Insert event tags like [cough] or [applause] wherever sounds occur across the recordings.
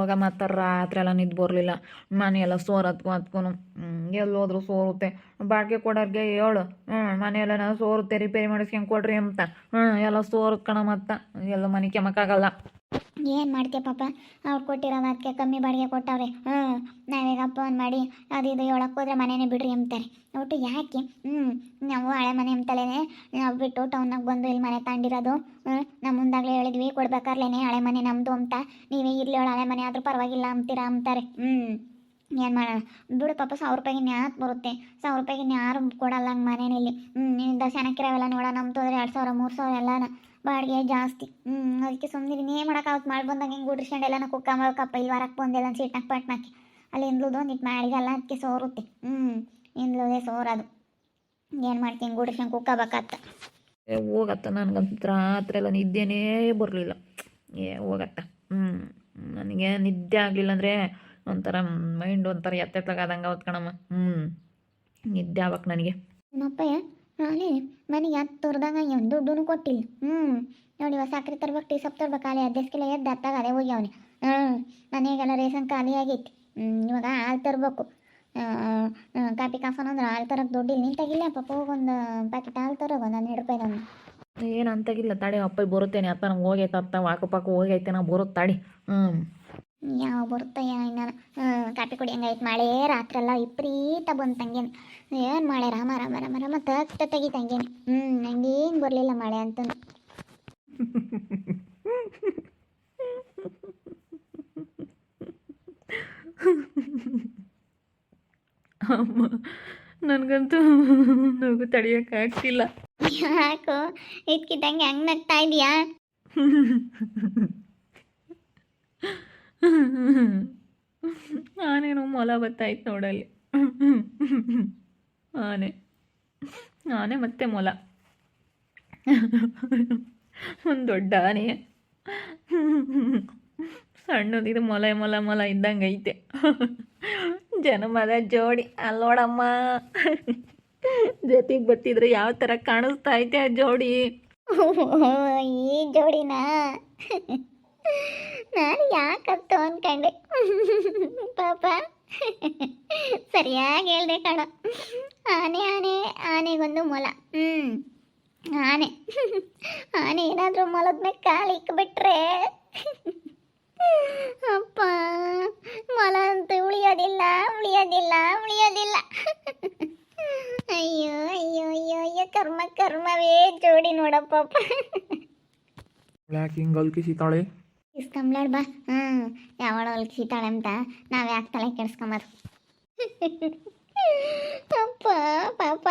ಹೋಗ ಮತ್ತೆ ರಾತ್ರಿ ಎಲ್ಲ ನಿದ್ದು ಬರಲಿಲ್ಲ. ಮನೆಯೆಲ್ಲ ಸೋರ್ ಹತ್ಕೊ ಹತ್ಕೊನು. ಎಲ್ಲಿ ಹೋದ್ರು ಸೋರುತ್ತೆ. ಬಾಡಿಗೆ ಕೊಡೋರಿಗೆ ಹೇಳು. ಹ್ಞೂ ಮನೆಯೆಲ್ಲ ಸೋರುತ್ತೆ ರಿಪೇರಿ ಮಾಡಿಸ್ಕೊಂಡು ಕೊಡ್ರಿ ಅಂತ. ಹ್ಞೂ ಎಲ್ಲ ಸೋರ್ ಕಣ ಮತ್ತೆ. ಎಲ್ಲ ಮನೆ ಕೆಮ್ಮಕ್ಕಾಗಲ್ಲ. ಏನು ಮಾಡ್ತೀಯ ಪಾಪ? ಅವ್ರು ಕೊಟ್ಟಿರೋ ಅದಕ್ಕೆ ಕಮ್ಮಿ ಬಾಡಿಗೆ ಕೊಟ್ಟವ್ರೆ. ಹ್ಞೂ ನಾವೀಗ ಫೋನ್ ಮಾಡಿ ಅದು ಇದು ಹೇಳಕ್ಕೆ ಹೋದ್ರೆ ಮನೇನೆ ಬಿಡ್ರಿ ಅಂತಾರೆ ಒಟ್ಟು ಯಾಕೆ? ಹ್ಞೂ ನಾವು ಹಳೆ ಮನೆ ಅಂತಲೇ ನಾವು ಬಿಟ್ಟು ಟೌನಾಗ ಬಂದು ಇಲ್ಲಿ ಮನೆ ತಗೊಂಡಿರೋದು ಹ್ಞೂ ನಮ್ಮ ಮುಂದಾಗಲೇ ಹೇಳಿದ್ವಿ, ಕೊಡ್ಬೇಕಾರ್ಲೇನೆ ಹಳೆ ಮನೆ ನಮ್ಮದು ಅಂತ. ನೀವೇ ಇರಲಿ ಅವಳು ಹಳೆ ಮನೆ ಆದರೂ ಪರವಾಗಿಲ್ಲ ಅಂತೀರಾ ಅಂತಾರೆ ಹ್ಞೂ ಏನು ಮಾಡೋಣ ಬಿಡು ಪಾಪ, ಸಾವಿರ ರೂಪಾಯಿಗೆ ನ್ಯಾತ್ ಬರುತ್ತೆ? ಸಾವಿರ ರೂಪಾಯಿಗೆ ಯಾರು ಕೊಡಲ್ಲ ಹಂಗೆ ಮನೇಲಿ. ಹ್ಞೂ ದರ್ಶನಕ್ಕಿರವೆಲ್ಲ ನೋಡೋಣ ಅಂದರೆ ಎರಡು ಸಾವಿರ, ಮೂರು ಸಾವಿರ ಎಲ್ಲನ. ಬಾಡಿಗೆ ಜಾಸ್ತಿ. ಹ್ಞೂ ಅದಕ್ಕೆ ಸುಮ್ಮನೆ ಏನು ಮಾಡೋಕ್ಕಾಗತ್ತೆ ಮಾಡಿ ಬಂದಾಗ ಹಿಂಗೆ ಗುಡಿಸ್ಕೊಂಡು ಎಲ್ಲ ಕುಕ್ಕ ಕಪ್ಪ ಇಲ್ಲಿ ವಾರಕ್ಕೆ ಬಂದೆಲ್ಲ ಸೀಟ್ನಾಗ ಪಟ್ನಾಕಿ ಅಲ್ಲಿ ಇಂದ್ಲದು ಮಾಡಿ ಅಲ್ಲ ಅದಕ್ಕೆ ಸೋರುತ್ತೆ. ಹ್ಞೂ ಇಂದ್ಲದೇ ಅದು ಏನು ಮಾಡ್ತೀನಿ ಗುಡಿಸ್ಕೊಂಡು ಕುಕ್ಕಬೇಕತ್ತ ಏ ಹೋಗತ್ತ ನನಗಂತ ರಾತ್ರಿ ಎಲ್ಲ ನಿದ್ದೆನೇ ಬರಲಿಲ್ಲ. ಏ ಹೋಗತ್ತ. ಹ್ಞೂ ನನಗೆ ನಿದ್ದೆ ಆಗಲಿಲ್ಲ ಅಂದರೆ ಒಂಥರ ಮೈಂಡ್ ಒಂಥರ ಎತ್ತೆತ್ತಗಾದಂಗೆ ಅವತ್ತು ಕಣಮ್ಮ. ಹ್ಞೂ ನಿದ್ದೆ ಆಗ್ಬೇಕು ನನಗೆ. ನಮ್ಮಪ್ಪಯ್ಯ ನಾಳೆ ಮನೆಗೆ ಹತ್ತು ತೋರ್ದಾಗ ಏನು ದುಡ್ಡು ಕೊಟ್ಟಿಲ್ಲ. ಹ್ಞೂ ನೋಡಿ ಇವಾಗ ಸಕ್ಕರೆ ತರ್ಬೇಕು ಟೀ ಸೊಪ್ಪು ತರ್ಬೇಕು, ಖಾಲಿ ಕಿಲೋ ಎದ್ದು ಹತ್ತಾಗ ಅದೇ ಹೋಗ್ಯಾವನಿ ಹ್ಞೂ ಮನೆಗೆಲ್ಲ ರೇಷನ್ ಖಾಲಿ ಆಗೈತಿ. ಇವಾಗ ಹಾಲು ತರಬೇಕು. ಕಾಪಿ ಕಾಫನ್ ಅಂದ್ರೆ ಹಾಲು ತರಕ್ಕೆ ದುಡ್ಡಿಲ್ಲ. ನಿಂತಾಗಿಲ್ಲ ಪಾಪ ಹೋಗೊಂದು ಪ್ಯಾಕೆಟ್ ಹಾಲು ತರೋಗ ಒಂದು ಹನ್ನೆರಡು ರೂಪಾಯಿದೊಂದು ಏನು ಅಂತಾಗಿಲ್ಲ ತಡಿ ಅಪ್ಪ ಬರುತ್ತೇನೆ. ಅಪ್ಪ ನಮ್ಗೆ ಹೋಗೈತೆ, ಅತ್ತ, ವಾಕು ಪಾಕು ಹೋಗೈತೆ ನಾವು ಬರುತ್ತೆ ತಡಿ. ಹ್ಞೂ ಯಾವ ಬರ್ತಯ್ಯ ಇನ್ನು ಹ್ಞೂ ಕಾಪಿ ಕುಡಿಯಂಗಾಯ್ತು ಮಳೆ ರಾತ್ರೆಲ್ಲ ವಿಪರೀತ ಬಂದು ತಂಗೇನು. ಏನು ಮಳೆ ರಾಮ ರಾಮ ರಾಮ ರಾಮ ತಗ್ತ ತೆಗಿತಂಗೇನು ಹ್ಞೂ ನಂಗೇನು ಬರಲಿಲ್ಲ ಮಳೆ ಅಂತಂದು. ಅಮ್ಮ ನನಗಂತೂ ನಗು ತಡಿಯೋಕ್ಕಾಗ್ತಿಲ್ಲ ಯಾಕೋ ಇದ್ಕಿದ್ದಂಗೆ ಹಂಗೆ ನಗ್ತಾ ಇದೀಯಾ? [laughs] ಆನೇನೋ ಮೊಲ ಬತ್ತಾಯ್ತು ನೋಡಲ್ಲಿ. ಆನೆ ಆನೆ ಮತ್ತೆ ಮೊಲ. ಒಂದು ದೊಡ್ಡ ಆನೆ. ಸಣ್ಣದಿದು ಮೊಲ ಮೊಲ ಮೊಲ ಇದ್ದಂಗೆ ಐತೆ ಜನಮದ ಜೋಡಿ. ಅಲ್ಲೋಡಮ್ಮ. ಜೊತೆಗೆ ಬತ್ತಿದ್ರೆ ಯಾವ ಥರ ಕಾಣಿಸ್ತಾ ಐತೆ ಆ ಜೋಡಿ? ಈ ಜೋಡಿನ? ನಾನು ಯಾಕಂತ ಅಂದ್ಕೊಂಡೆ ಪಾಪ. ಸರಿಯಾಗಿ ಹೇಳ್ದೆ ಕಣ. ಆನೆ ಆನೆ ಆನೆಗೊಂದು ಮೊಲ. ಹ್ಞೂ ಆನೆ. ಆನೆ ಏನಾದರೂ ಮೊಲದ ಮೇಲೆ ಕಾಲು ಇಕ್ಬಿಟ್ರೆ. ಅಪ್ಪ ಮೊಲ ಅಂತೂ ಉಳಿಯೋದಿಲ್ಲ ಉಳಿಯೋದಿಲ್ಲ ಉಳಿಯೋದಿಲ್ಲ. ಅಯ್ಯೋ ಅಯ್ಯೋ ಅಯ್ಯೋ ಅಯ್ಯೋ ಕರ್ಮ ಕರ್ಮವೇ ಜೋಡಿ ನೋಡಪ್ಪ ಯಾಕೆ ಹಿಂಗೆ ಅಲ್ಕಿಸಿತಾಳೆ? ಇಸ್ಕೊಂಬ್ಲಾಡ್ ಬಾ. ಹ್ಞೂ ಯಾವಳ ಸೀತಾಳೆ ಅಂತ ನಾವು ಯಾಕೆ ತಲೆ ಕೆಡ್ಸ್ಕೊಂಬಾರ ಅಪ್ಪ, ಪಾಪ.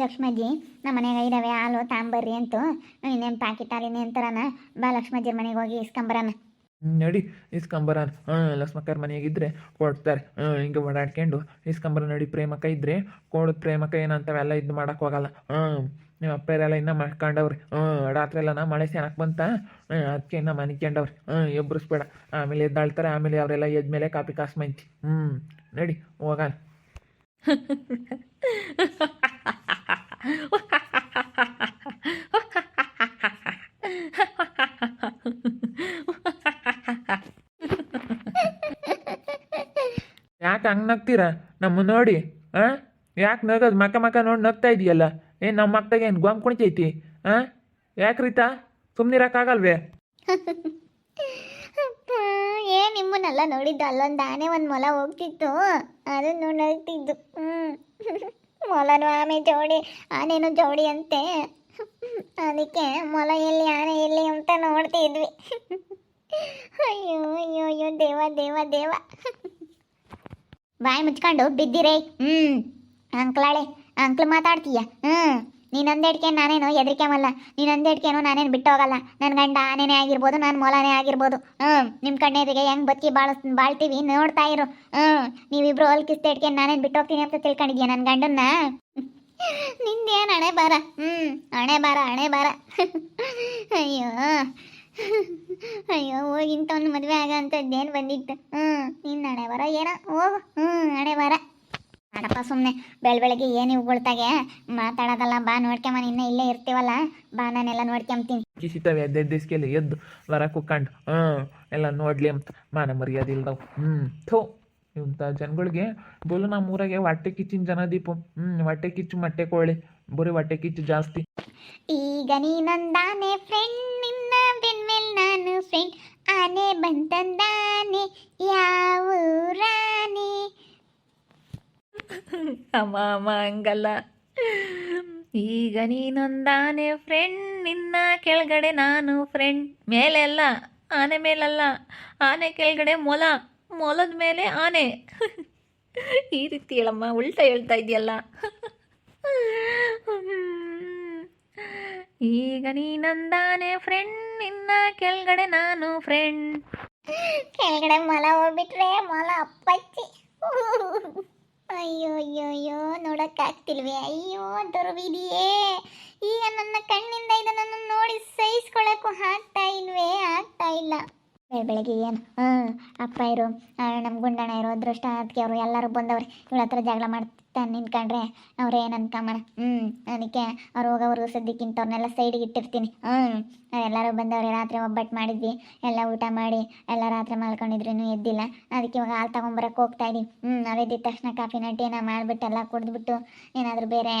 ಲಕ್ಷ್ಮಜ್ಜಿ ನಮ್ಮ ಮನೆಯಾಗ ಇದಾವೆ ಹಾಲು ತಾಂಬರ್ರಿ ಅಂತು. ಇನ್ನೇನು ಪ್ಯಾಕೆಟ್ ಹಾಲಿನ ಅಂತಾರನ ಬಾ ಲಕ್ಷ್ಮಜ್ಜಿ ಮನೆಗೆ ಹೋಗಿ ಇಸ್ಕೊಂಬರಾನ. ನಡಿ, ಇಸ್ಕೊಂಬರಾನ. ಹಾಂ ಲಕ್ಷ್ಮಕ್ಕರ ಮನೆಯಾಗಿದ್ದರೆ ಕೊಡ್ತಾರೆ. ಹಾಂ ಹಿಂಗೆ ಓಡಾಡ್ಕೊಂಡು ಇಸ್ಕೊಂಬರ ನಡಿ. ಪ್ರೇಮಕ ಇದ್ದರೆ ಕೊಡೋದು ಪ್ರೇಮಕ ಏನಂತವೆಲ್ಲ ಇದು ಮಾಡಕ್ ಹೋಗಲ್ಲ. ಹಾಂ ನಿಮ್ಮ ಅಪ್ಪರೆಲ್ಲ ಇನ್ನೂ ಮಾಡ್ಕೊಂಡವ್ರಿ. ಹ್ಞೂ ರಾತ್ರಿ ಎಲ್ಲ ನಾ ಮಳೆ ಚೆನ್ನಾಗಿ ಬಂತ? ಅದಕ್ಕೆ ಇನ್ನೂ ಮನಿಕೊಂಡವ್ರಿ ಹ್ಞೂ ಎಬ್ಬರಿಸ್ಬೇಡ ಆಮೇಲೆ ಎದ್ದಾಳ್ತಾರೆ, ಆಮೇಲೆ ಅವರೆಲ್ಲ ಎದ್ಮೇಲೆ ಕಾಪಿ ಕಾಸು ಮಂತಿ ಹ್ಞೂ ನಡಿ ಹೋಗಲ್ಲ ಯಾಕೆ ಹಂಗೆ ನಗ್ತೀರಾ? ನಮ್ಮ ನೋಡಿ ಹಾಂ ಯಾಕೆ ನಗೋದು? ಮಕ್ಕ ಮಕ್ಕ ನೋಡಿ ನಗ್ತಾ ಇದೆಯಲ್ಲ? ಏನು ನಮ್ಮ ಮಕ್ಕಳಿಗೆ ಏನು ಗೊಂಬ್ ಕುಣಿತೈತಿ ಹಾಂ ಯಾಕೆ ರೀತಾ? ಸುಮ್ಮನಿರಕ್ಕಾಗಲ್ವೇ ಏ, ನಿಮ್ಮನ್ನೆಲ್ಲ ನೋಡಿದ್ದು ಅಲ್ಲೊಂದು ಆನೆ ಒಂದು ಮೊಲ ಹೋಗ್ತಿತ್ತು. ಅದನ್ನ ನೋಡ್ತಿದ್ದು ಹ್ಞೂ ಮೊಲನು ಆಮೆ ಜೋಡಿ, ಆನೆನು ಜೋಡಿ ಅಂತೆ. ಅದಕ್ಕೆ ಮೊಲ ಎಲ್ಲಿ, ಆನೆ ಎಲ್ಲಿ ಅಂತ ನೋಡ್ತಿದ್ವಿ ಅಯ್ಯೋ ಅಯ್ಯೋ ಅಯ್ಯೋ, ದೇವ ದೇವ ದೇವ. ಬಾಯಿ ಮುಚ್ಕೊಂಡು ಬಿದ್ದಿರೇ. ಹ್ಞೂ ಅಂಕ್ಲಾಳೆ ಅಂಕ್ಲ್ ಮಾತಾಡ್ತೀಯ? ಹ್ಞೂ ನೀನೊಂದು ಹಿಡ್ಕೊಂಡು ನಾನೇನು ಹೆದರಿಕೆಮಲ್ಲ ನೀನೊಂದು ಹಿಡ್ಕೇನು ನಾನೇನು ಬಿಟ್ಟು ಹೋಗಲ್ಲ. ನನ್ನ ಗಂಡ ಆನೆನೇ ಆಗಿರ್ಬೋದು, ನಾನು ಮೊಲನೇ ಆಗಿರ್ಬೋದು. ಹ್ಞೂ ನಿಮ್ಮ ಕಣ್ಣೆದಿಗೆ ಹೆಂಗೆ ಬದುಕಿ ಬಾಳ ಬಾಳ್ತೀವಿ ನೋಡ್ತಾ ಇರು. ಹ್ಞೂ ನೀವಿಬ್ರು ಹೊಲ್ಕಿಸ್ತ ಹಿಡ್ಕೊಂಡು ನಾನೇನು ಬಿಟ್ಟು ಹೋಗ್ತೀನಿ ಅಂತ ತಿಳ್ಕೊಂಡಿದ್ಯಾ ನನ್ನ ಗಂಡನ್ನ? ನಿಂದೇನು ಹಣೆ ಬಾರ ಹ್ಞೂ ಹಣೆ ಬಾರ ಹಣೆ ಬಾರ ಅಯ್ಯೋ. ಅಯ್ಯೋ ಹೋಗಿಂತವ್ನು ಮದುವೆ ಆಗ ಏನು ಬಂದಿತ್ತು? ಹ್ಞೂ ನಿನ್ನ ಹಣೆ ಬರ ಏನೋ? ಹೋಗು. ಹ್ಞೂ ಹಣೆ ಬರ ಬೇಡಪ್ಪ ಸುಮ್ಮನೆ ಬೆಳ ಬೆಳಗ್ಗೆ ಏನು ಇವುಗಳ್ತಾಗೆ ಮಾತಾಡೋದಲ್ಲ ಬಾ ನೋಡ್ಕೊಂಬ ಇನ್ನ ಇಲ್ಲೇ ಇರ್ತೀವಲ್ಲ ಬಾ ನಾನೆಲ್ಲ ನೋಡ್ಕೊಂತೀನಿ ಕಿಸಿತಾವೆ ಎದ್ದು ಎದ್ದಿಸ್ಕೆಲಿ ಎದ್ದು ವರ ಕುಕ್ಕಂಡು ಹ್ಞೂ ಎಲ್ಲ ನೋಡ್ಲಿ ಅಂತ. ಮಾನ ಮರ್ಯಾದೆ ಇಲ್ದವು ಹ್ಞೂ ಥೋ ಇಂಥ ಜನಗಳಿಗೆ ಬೋಲು ನಮ್ಮ ಊರಾಗೆ ಹೊಟ್ಟೆ ಕಿಚ್ಚಿನ ಜನ ದೀಪು. ಹ್ಞೂ ಹೊಟ್ಟೆ ಕಿಚ್ಚು ಮೊಟ್ಟೆ ಕೋಳಿ ಬರೀ ಹೊಟ್ಟೆ ಕಿಚ್ಚು ಜಾಸ್ತಿ. ಈಗ ನೀ ನಂದಾನೆ ಫ್ರೆಂಡ್ ನಿನ್ನ ಬೆನ್ಮೇಲ್ ನಾನು ಫ್ರೆಂಡ್ ಆನೆ ಬಂತಂದಾನೆ ಯಾವ ರಾಣಿ? ಅಮ್ಮ ಅಮ್ಮ ಹಂಗಲ್ಲ ಈಗ ನೀನೊಂದಾನೆ ಫ್ರೆಂಡ್ ನಿನ್ನ ಕೆಳಗಡೆ ನಾನು ಫ್ರೆಂಡ್ ಮೇಲೆಲ್ಲ, ಆನೆ ಮೇಲಲ್ಲ, ಆನೆ ಕೆಳಗಡೆ ಮೊಲ, ಮೊಲದ ಮೇಲೆ ಆನೆ. ಈ ರೀತಿ ಹೇಳಮ್ಮ, ಉಲ್ಟ ಹೇಳ್ತಾ ಇದೆಯಲ್ಲ ಈಗ ನೀನೊಂದಾನೆ ಫ್ರೆಂಡ್ ನಿನ್ನ ಕೆಳಗಡೆ ನಾನು ಫ್ರೆಂಡ್ ಕೆಳಗಡೆ ಮೊಲ ಹೋಗ್ಬಿಟ್ರೆ ಮೊಲ ಅಪ್ಪಚ್ಚಿ ಅಯ್ಯೋ ಅಯ್ಯೋ ಅಯ್ಯೋ ನೋಡೋಕ್ಕಾಗ್ತಿಲ್ವೇ? ಅಯ್ಯೋ ದೊರವಿದೆಯೇ ಈಗ ನನ್ನ ಕಣ್ಣಿಂದ ಇದನ್ನು ನೋಡಿ ಸಹಿಸ್ಕೊಳಕ್ಕೂ ಆಗ್ತಾ ಇಲ್ವೇ? ಆಗ್ತಾ ಇಲ್ಲ. ಬೆಳ ಬೆಳಗ್ಗೆ ಏನು? ಹಾಂ ಅಪ್ಪ ಇರು. ನಮ್ಮ ಗುಂಡಣ್ಣ ಇರೋ, ಅದೃಷ್ಟ ಅದಕ್ಕೆ ಅವರು ಎಲ್ಲರೂ ಬಂದವ್ರೆ. ಇವಳ ಹತ್ರ ಜಗಳ ಮಾಡ್ತಾ ನಿಂತ್ಕೊಂಡ್ರೆ ಅವ್ರು ಏನು ಅನ್ಕೊಂಬಾರ ಹ್ಞೂ ಅದಕ್ಕೆ ಅವ್ರು ಹೋಗೋವ್ರಿಗೂ ಸದ್ಯಕ್ಕಿಂತ ಅವ್ರನ್ನೆಲ್ಲ ಸೈಡಿಗೆ ಇಟ್ಟಿರ್ತೀನಿ. ಹ್ಞೂ ಎಲ್ಲರೂ ಬಂದವ್ರೆ ರಾತ್ರಿ ಒಬ್ಬಟ್ಟು ಮಾಡಿದ್ವಿ. ಎಲ್ಲ ಊಟ ಮಾಡಿ ಎಲ್ಲ ರಾತ್ರಿ ಮಲ್ಕೊಂಡಿದ್ರು ಎದ್ದಿಲ್ಲ. ಅದಕ್ಕೆ ಇವಾಗ ಹಾಲು ತೊಗೊಂಬರಕ್ಕೆ ಹೋಗ್ತಾ ಇದ್ದೀವಿ ಹ್ಞೂ ಅವ್ರು ಎದ್ದಿದ ತಕ್ಷಣ ಕಾಫಿನ ಟೀನ ಮಾಡಿಬಿಟ್ಟು ಎಲ್ಲ ಕುಡಿದ್ಬಿಟ್ಟು ಏನಾದರೂ ಬೇರೆ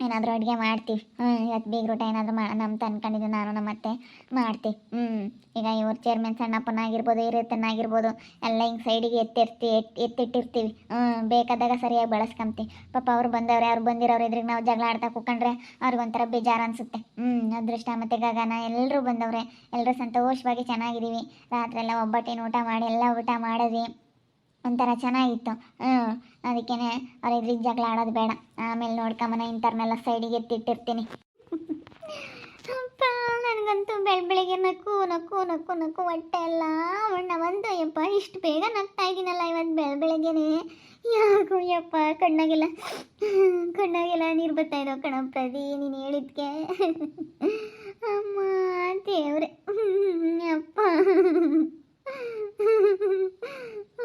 ಏನಾದರೂ ಅಡುಗೆ ಮಾಡ್ತೀವಿ ಹ್ಞೂ ಇವತ್ತು ಬೀಗ್ರ ಊಟ ಏನಾದರೂ ಮಾ ನಮ್ಮ ತಂದ್ಕೊಂಡಿದ್ದು ನಾನು ನಮ್ಮ ಅತ್ತೆ ಮಾಡ್ತೀವಿ ಹ್ಞೂ ಈಗ ಇವ್ರ ಚೇರ್ಮನ್ ಸಣ್ಣಪ್ಪನಾಗಿರ್ಬೋದು ಹಿರಿಯತನಾಗಿರ್ಬೋದು ಎಲ್ಲ ಹಿಂಗೆ ಸೈಡಿಗೆ ಎತ್ತಿರ್ತಿ ಎತ್ತಿ ಎತ್ತಿಟ್ಟಿರ್ತೀವಿ. ಹ್ಞೂ ಬೇಕಾದಾಗ ಸರಿಯಾಗಿ ಬಳಸ್ಕೊಂತೀವಿ ಪಾಪ ಅವ್ರು ಬಂದವ್ರೆ, ಅವ್ರು ಬಂದಿರೋರು ಇದ್ರಿಗೆ ನಾವು ಜಗಳ ಆಡ್ತಾ ಕೂತ್ಕೊಂಡ್ರೆ ಅವ್ರಿಗೊಂಥರ ಬೇಜಾರು ಅನಿಸುತ್ತೆ. ಹ್ಞೂ ಅದೃಷ್ಟ ಮತ್ತು ಗಗನ ಎಲ್ಲರೂ ಬಂದವ್ರೆ. ಎಲ್ಲರೂ ಸಂತೋಷವಾಗಿ ಚೆನ್ನಾಗಿದ್ದೀವಿ. ರಾತ್ರಿ ಎಲ್ಲ ಒಬ್ಬಟ್ಟಿನ ಊಟ ಮಾಡಿ, ಎಲ್ಲ ಊಟ ಮಾಡಿದ್ವಿ. ಒಂಥರ ಚೆನ್ನಾಗಿತ್ತು. ಅದಕ್ಕೇ ಅವ್ರ ಎದುರಿಗೆ ಜಗಳ ಆಡೋದು ಬೇಡ. ಆಮೇಲೆ ನೋಡ್ಕೊಂಬನ ಇಂಥವ್ರನ್ನೆಲ್ಲ ಸೈಡಿಗೆ ಎತ್ತಿಟ್ಟಿರ್ತೀನಿ. ನನಗಂತೂ ಬೆಳ ಬೆಳಿಗ್ಗೆ ನಕ್ಕು ನಕ್ಕು ನಕ್ಕು ನಕ್ಕು ಹೊಟ್ಟೆ ಎಲ್ಲ ಅಣ್ಣ ಬಂತು ಯಪ್ಪ, ಇಷ್ಟು ಬೇಗ ನಗ್ತಾ ಇದ್ದೀನಲ್ಲ ಇವತ್ತು ಬೆಳ ಬೆಳಗ್ಗೆನೆ. ಯಾಕೋ ಯಪ್ಪ, ಕಣ್ಣಾಗೆಲ್ಲ ಕಣ್ಣಾಗೆಲ್ಲ ನೀರು ಬರ್ತಾ ಇರೋ ಕಣಪ್ರದಿ ನೀನು ಹೇಳಿದ್ಕೆ. ಅಮ್ಮ ದೇವ್ರೆ ಅಪ್ಪ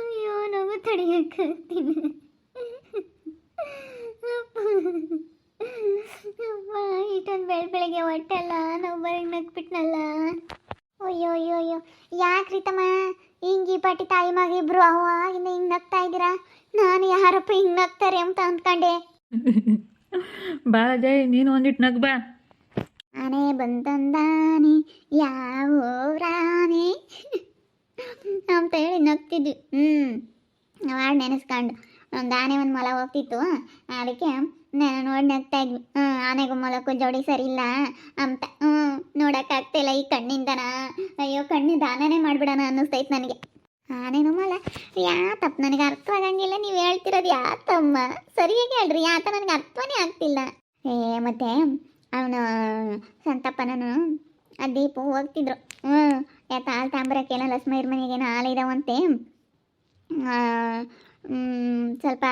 ಅಯ್ಯೋ ನಗು ತಡೆಯಕ್ಕಾಗ್ತೀನಿ ಅಪ್ಪ ಅಪ್ಪ ಇಷ್ಟೊಂದು ಬೆಳ ಬೆಳಗ್ಗೆ ಹೊಟ್ಟೆಲ್ಲ ನಾವು ಬರೀ ನಗ್ಬಿಟ್ನಲ್ಲ ಅಯ್ಯೋ ಅಯ್ಯೋ ಅಯ್ಯೋ ಯಾಕೆ ರೀತಮ್ಮ ಹಿಂಗೆ ಈ ಪಾಟಿ ತಾಯಿ ಮಗ ಇಬ್ರು ಅವಾಗಿಂದ ಹಿಂಗೆ ನಗ್ತಾ ಇದ್ದೀರಾ ನಾನು ಯಾರಪ್ಪ ಹಿಂಗ್ ನಗ್ತಾರೆ ಅಂತ ಅಂದ್ಕೊಂಡೆ [laughs] ಬಾ ನೀನು ಒಂದಿಟ್ಟು ನಗ್ ಬಾ. ಆನೆ ಬಂತಂದಾನೆ ಯಾವ ರಾಣಿ. [laughs] ಅಂತ ಹೇಳಿ ನಗ್ತಿದ್ವಿ. ಹ್ಮ್. ಹಾಡು ನೆನೆಸ್ಕೊಂಡು ಒಂದು ಆನೆ ಒಂದು ಮೊಲ ಹೋಗ್ತಿತ್ತು. ಅದಕ್ಕೆ ನಾನು ನೋಡಿ ನಗ್ತಾ ಇದ್ವಿ. ಹ್ಞೂ ಆನೆಗೂ ಮೊಲಕ್ಕೂ ಜೋಡಿ ಸರಿ ಇಲ್ಲ ಅಂತ. ಹ್ಞೂ ನೋಡೋಕ್ಕಾಗ್ತಿಲ್ಲ ಈ ಕಣ್ಣಿಂದನ. ಅಯ್ಯೋ ಕಣ್ಣಿಂದ ದಾನನೇ ಮಾಡಿಬಿಡೋಣ ಅನ್ನಿಸ್ತೈತೆ ನನಗೆ. ಆನೆನು ಮೊಲ. ಯಾ ತಪ್ಪು ನನಗೆ ಅರ್ಥವಾಗಂಗಿಲ್ಲ ನೀವು ಹೇಳ್ತಿರೋದು ಯಾತಮ್ಮ? ಸರಿಯಾಗಿ ಹೇಳ್ರಿ ಯಾತ ನನಗೆ ಅರ್ಥನೇ ಆಗ್ತಿಲ್ಲ. ಏ, ಮತ್ತೆ ಅವನು ಸಂತಪ್ಪನನು ಆ ದೀಪು ಹೋಗ್ತಿದ್ರು. ಹ್ಞೂ ಯಾತ ಹಾಲು ತಾಂಬರಕ್ಕೆಲ್ಲ ಲಸ್ಮೈರ್ ಮನೆಗೇನು ಹಾಲು ಇದಾವಂತೆ? ಸ್ವಲ್ಪ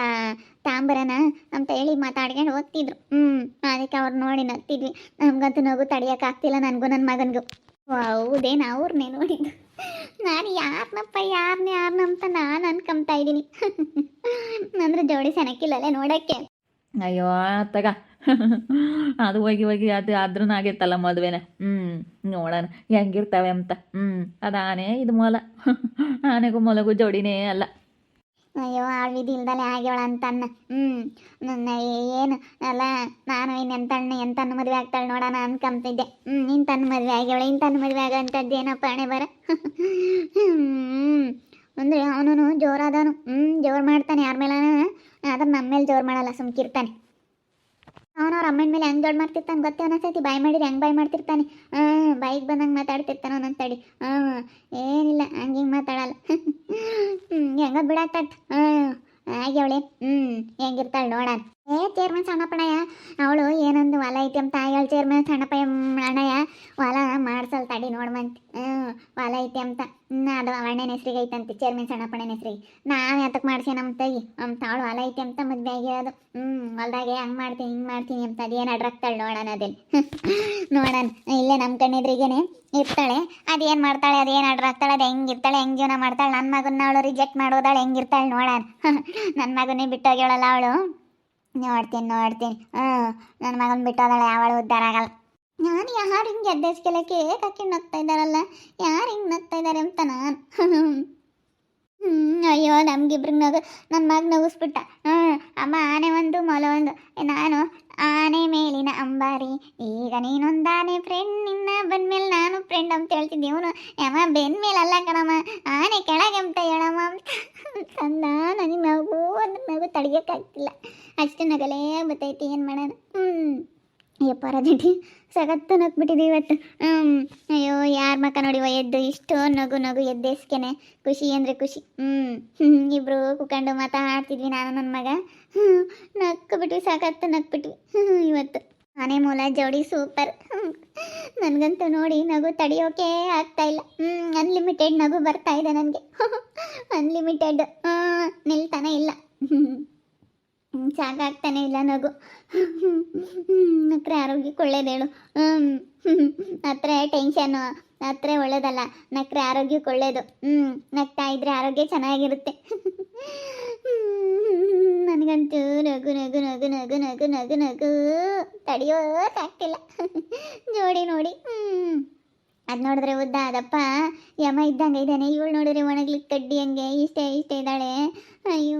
ತಾಂಬರನ ಅಂತ ಹೇಳಿ ಮಾತಾಡ್ಕೊಂಡು ಹೋಗ್ತಿದ್ರು. ಹ್ಞೂ ಅದಕ್ಕೆ ಅವ್ರು ನೋಡಿ ನಗ್ತಿದ್ವಿ. ನಮ್ಗಂತೂ ನಗು ತಡಿಯೋಕ್ಕಾಗ್ತಿಲ್ಲ ನನಗೂ ನನ್ನ ಮಗನಿಗೂ. ಹೌದೇನು ಅವ್ರನ್ನೇ ನೋಡಿದ್ದು. ನಾನು ಯಾರನ್ನಪ್ಪ ಯಾರನ್ನೇ ಯಾರನ್ನ ಅಂತ ನಾನು ಅನ್ಕೊಂತಾ ಇದ್ದೀನಿ. ಅಂದ್ರೆ ಜೋಡಿ ಸೆನಕ್ಕಿಲ್ಲಲ್ಲೇ ನೋಡಕ್ಕೆ. ಅಯ್ಯೋ, ತಗ. ಅದು ಹೋಗಿ ಹೋಗಿ ಅದು ಆದ್ರೂ ಆಗೈತಲ್ಲ ಮದುವೆನ. ಹ್ಞೂ ನೋಡೋಣ. ಹೆಂಗಿರ್ತವೆ ಅಂತ. ಹ್ಞೂ ಅದು ಆನೆ ಇದು ಮೊಲ. ಆನೆಗೂ ಮೊಲಗೂ ಜೋಡಿನೇ ಅಲ್ಲ. ಅಯ್ಯೋ ಆಳ್ವಿಧಿ ಇಲ್ದಲೆ ಆಗ್ಯವಳ ಅಂತನ್ನ. ಹ್ಞೂ ನನ್ನ ಏನು, ಅಲ್ಲ, ನಾನು ಇನ್ನು ಎಂತಣ್ಣ ಎಂತನ್ನ ಮದುವೆ ಆಗ್ತಾಳೆ ನೋಡೋಣ ಅನ್ಕೊಂತಿದ್ದೆ ಹ್ಞೂ ಇಂತನ್ನ ಮದುವೆ ಆಗ್ಯವಳ ಇಂತನ್ನ ಮದುವೆ ಆಗಂತದ್ದು ಏನಪ್ಪ ಹಣೆ ಬರ? ಹ್ಮ್, ಅಂದರೆ ಅವನು ಜೋರಾದನು. ಹ್ಞೂ ಜೋರು ಮಾಡ್ತಾನೆ, ಯಾರ ಮೇಲಾನ? ಆದ್ರೆ ನಮ್ಮ ಮೇಲೆ ಜೋರು ಮಾಡಲ್ಲ, ಸುಮ್ಕಿರ್ತಾನೆ. ಅವನವ್ರ ಅಮ್ಮನ ಮೇಲೆ ಹೆಂಗೆ ದೊಡ್ಡ ಮಾಡ್ತಿರ್ತಾನೆ ಗೊತ್ತೇ ಒಂದೊಂದ್ಸತಿ ಬಾಯ್ ಮಾಡಿದ್ರೆ ಹೆಂಗೆ ಬಾಯ್ ಮಾಡ್ತಿರ್ತಾನೆ? ಹಾಂ ಬಾಯಿಗೆ ಬಂದಂಗೆ ಮಾತಾಡ್ತಿರ್ತಾನೆ ಒಂದೊಂದು ತಡಿ ಹಾಂ ಏನಿಲ್ಲ ಹಂಗೆ ಹಿಂಗೆ ಮಾತಾಡಲ್ಲ. [laughs] ಹ್ಞೂ ಹೆಂಗ ಬಿಡಾಕತ್. ಹಾಂ ಆಗ್ಯವಳೆ ಹ್ಞೂ ಹೆಂಗಿರ್ತಾಳೆ ನೋಡೋಣ ಏ, ಚೇರ್ಮನ್ ಸಣ್ಣಪ್ಪಣಯ್ಯ ಅವಳು ಏನೊಂದು ಹೊಲ ಐತೆ ಅಂತ ಹೇಳಿ, ಚೇರ್ಮನ್ ಸಣ್ಣಪ್ಪ ಅಣ್ಣಯ್ಯ. ಹೊಲ ಮಾಡ್ಸಲ್ ತಡಿ ನೋಡ್ಮಂತ ಹ್ಞೂ, ಹೊಲ ಐತೆ ಅಂತ. ಅದು ಅಣ್ಣನ ಹೆಸ್ರಿಗೆ ಐತಂತೆ ಚೇರ್ಮನ್ ಸಣ್ಣಪ್ಪಣ್ಣನ ಹೆಸ್ರಿಗೆ. ನಾನು ಎತ್ತಕ್ಕೆ ಮಾಡ್ಸಿ ನಮ್ಮ ತಗಿ ನಮ್ಮ ತಾಳು ಹೊಲ ಐತೆ ಅಂತ ಮದುವೆ ಆಗಿರೋದು. ಹ್ಞೂ, ಹೊಲ್ದಾಗೆ ಹಂಗೆ ಮಾಡ್ತೀನಿ ಹಿಂಗೆ ಮಾಡ್ತೀನಿ ಅಂತ ಅದೇನು ಅಡ್ರಾಕ್ತಾಳೆ ನೋಡೋಣ ಅದೇನು. [laughs] ನೋಡೋಣ. ಇಲ್ಲೇ ನಮ್ಮ ಕಣ್ಣಿದ್ರಿಗೇನೆ ಇರ್ತಾಳೆ. ಅದೇನು ಮಾಡ್ತಾಳೆ ಅದೇನು ಅಡ್ರಾಕ್ತಾಳೆ ಅದು ಹೆಂಗಿರ್ತಾಳೆ ಹೆಂಗೆ ಜೀವನ ಮಾಡ್ತಾಳೆ? ನನ್ನ ಮಗನ ಅವಳು ರಿಜೆಕ್ಟ್ ಮಾಡೋದಾಳೆ ಹೆಂಗಿರ್ತಾಳೆ ನೋಡೋಣ. [laughs] ನನ್ನ ಮಗನೇ ಬಿಟ್ಟೋಗ್ಯಾಳಲ್ಲ ಅವಳು. ನೋಡ್ತೀನಿ ನೋಡ್ತೀನಿ. ಹ್ಞೂ ನನ್ನ ಮಗನ ಬಿಟ್ಟೋದಾಳೆ ಯಾವಳು ಉದ್ಧಾರ ಆಗಲ್ಲ. ನಾನು ಯಾರು ಹಿಂಗೆ ಅಭ್ಯಾಸ ಕೆಲಕ್ಕೆ ಕಾಕಿ ನಗ್ತಾ ಇದ್ದಾರಲ್ಲ, ಯಾರು ಹಿಂಗೆ ನಗ್ತಾ ಇದ್ದಾರೆ ಅಂತ ನಾನು. ಹ್ಞೂ ಅಯ್ಯೋ ನಮಗಿಬ್ರಿಗೆ ನಗ ನನ್ನ ಮಗ ನಗಿಸ್ಬಿಟ್ಟ. ಹ್ಞೂ ಅಮ್ಮ ಆನೆ ಒಂದು, ಮೊಲ ಒಂದು. ನಾನು ಆನೆ ಮೇಲಿನ ಅಂಬಾರಿ. ಈಗ ನೀನೊಂದಾನೆ ಫ್ರೆಂಡ್ ನಿನ್ನ ಬಂದ್ಮೇಲೆ ನಾನು ಫ್ರೆಂಡ್ ಅಂತ ಹೇಳ್ತಿದ್ದೆ. ಇವನು, ಯಮ್ಮ ಮೇಲೆ ಅಲ್ಲ ಕಣಮ್ಮ. ಆನೆ ಕೆಳಗೆ ಅಂತ ಹೇಳಮ್ಮ ಅಂತ. ಅಂದ ನನಗೆ ನಗು ಅಂದ್ರೆ ನಗು ತಡಿಯೋಕ್ಕಾಗ್ತಿಲ್ಲ ಅಷ್ಟು ನಗಲೇ ಬತ್ತೈತಿ, ಏನು ಮಾಡೋಣ ಹ್ಞೂ ಅಯ್ಯಪ್ಪ ರಜಟಿ ಸಗತ್ತು ನಗ್ಬಿಟ್ಟಿದೆ ಇವತ್ತು. ಅಯ್ಯೋ, ಯಾರ ಮಕ್ಕ ನೋಡಿವ ಎದ್ದು ಇಷ್ಟು ನಗು ನಗು ಎದ್ದೇಸ್ಕೆನೆ. ಖುಷಿ ಅಂದರೆ ಖುಷಿ. ಹ್ಞೂ ಹ್ಞೂ ಇಬ್ಬರು ಕುಕೊಂಡು ಮಾತಾಡ್ತಿದ್ವಿ ನಾನು ನನ್ನ ಮಗ. ಹ್ಞೂ ನಕ್ಬಿಟ್ವಿ ಸಾಕತ್ತು ನಕ್ಬಿಟ್ವಿ ಹ್ಞೂ ಇವತ್ತು. ಮನೆ ಮೂಲ ಜೋಡಿ ಸೂಪರ್. ನನಗಂತೂ ನೋಡಿ ನಗು ತಡೆಯೋಕೆ ಆಗ್ತಾ ಇಲ್ಲ. ಹ್ಞೂ ಅನ್ಲಿಮಿಟೆಡ್ ನಗು ಬರ್ತಾ ಇದೆ ನನಗೆ. ಅನ್ಲಿಮಿಟೆಡ್ [laughs] ನಿಲ್ತಾನೆ ಇಲ್ಲ. [laughs] ಸಾಕಾಗ್ತಾನೆ ಇಲ್ಲ ನಗು. ನಕ್ರೆ ಆರೋಗ್ಯಕ್ಕೆ ಒಳ್ಳೇದೇಳು ಹತ್ರ ಟೆನ್ಷನ್ ಹತ್ರ ಒಳ್ಳೇದಲ್ಲ. ನಕ್ರೆ ಆರೋಗ್ಯಕ್ಕೆ ಒಳ್ಳೇದು. ಹ್ಞೂ ನಗ್ತಾ ಇದ್ರೆ ಆರೋಗ್ಯ ಚೆನ್ನಾಗಿರುತ್ತೆ. ನನಗಂತೂ ನಗು ನಗು ನಗು ನಗು ನಗು ನಗು ನಗು. ತಡೆಯೋಕ್ಕಾಗ್ತಿಲ್ಲ ಜೋಡಿ ನೋಡಿ ಹ್ಞೂ ಅದು ನೋಡಿದ್ರೆ ಉದ್ದ ಅದಪ್ಪ ಯಮ ಇದ್ದಂಗೆ ಇದ್ದಾನೆ. ಇವಳು ನೋಡಿದ್ರೆ ಒಣಗ್ಲಿಕ್ಕೆ ಕಡ್ಡಿ ಹಂಗೆ. ಇಷ್ಟೇ ಇಷ್ಟೇ ಇದ್ದಾಳೆ. ಅಯ್ಯೋ.